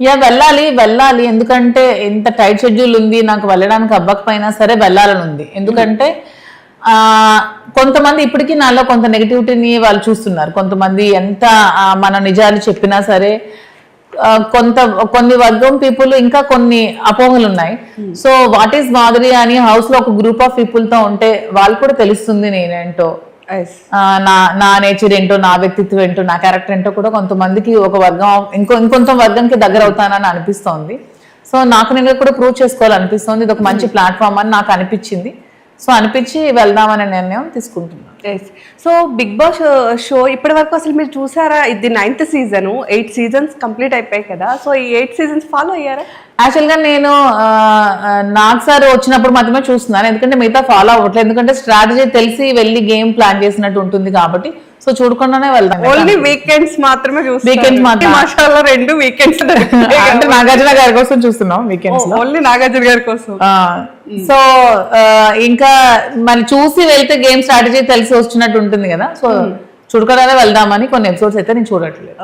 Yeah వెళ్ళాలి వెళ్ళాలి. ఎందుకంటే ఎంత టైట్ షెడ్యూల్ ఉంది నాకు వెళ్ళడానికి అవ్వకపోయినా సరే వెళ్ళాలని ఉంది. ఎందుకంటే కొంతమంది ఇప్పటికీ నాలో కొంత నెగిటివిటీని వాళ్ళు చూస్తున్నారు. కొంతమంది ఎంత మన నిజాలు చెప్పినా సరే కొంత కొన్ని వర్గం పీపుల్ ఇంకా కొన్ని అపోహలు ఉన్నాయి. సో వాట్ ఈస్ మాధురి అని హౌస్లో ఒక గ్రూప్ ఆఫ్ పీపుల్తో ఉంటే వాళ్ళు కూడా తెలుస్తుంది నేనేంటో. నా నా నేచర్ ఏంటో నా వ్యక్తిత్వం ఏంటో నా క్యారెక్టర్ ఏంటో కూడా కొంతమందికి ఒక వర్గం ఇంకో ఇంకొంత వర్గంకి దగ్గర అవుతానని అనిపిస్తోంది. సో నాకు నేను కూడా ప్రూవ్ చేసుకోవాలనిపిస్తోంది. ఇది ఒక మంచి ప్లాట్ఫామ్ అని నాకు అనిపించింది. సో అనిపించి వెళ్దామనే నిర్ణయం తీసుకుంటున్నాను. సో బిగ్ బాస్ షో ఇప్పటి వరకు అసలు మీరు చూసారా? ఇది ninth season eight seasons complete అయిపోయాయి కదా. సో ఈ ఎయిట్ సీజన్స్ ఫాలో అయ్యారా? యాక్చువల్గా నేను నాకు సార్ వచ్చినప్పుడు మాత్రమే చూస్తున్నాను. ఎందుకంటే మిగతా ఫాలో అవ్వట్లేదు. ఎందుకంటే స్ట్రాటజీ తెలిసి వెళ్ళి గేమ్ ప్లాన్ చేసినట్టు ఉంటుంది కాబట్టి. సో చూడకుండానే వెళ్దాం. ఓన్లీ వీకెండ్స్ మాత్రమే Weekends మాత్రం. మాషాల్లో రెండు వీకెండ్స్ అంటే నాగార్జున గారి కోసం చూస్తున్నాం వీకెండ్స్ ఓన్లీ నాగార్జున గారి కోసం. సో ఇంకా మళ్ళీ చూసి వెళ్తే గేమ్ స్ట్రాటజీ తెలిసి వచ్చినట్టు ఉంటుంది కదా. సో చూడకుండానే వెళ్దామని కొన్ని ఎపిసోడ్స్ అయితే నేను చూడట్లేదు.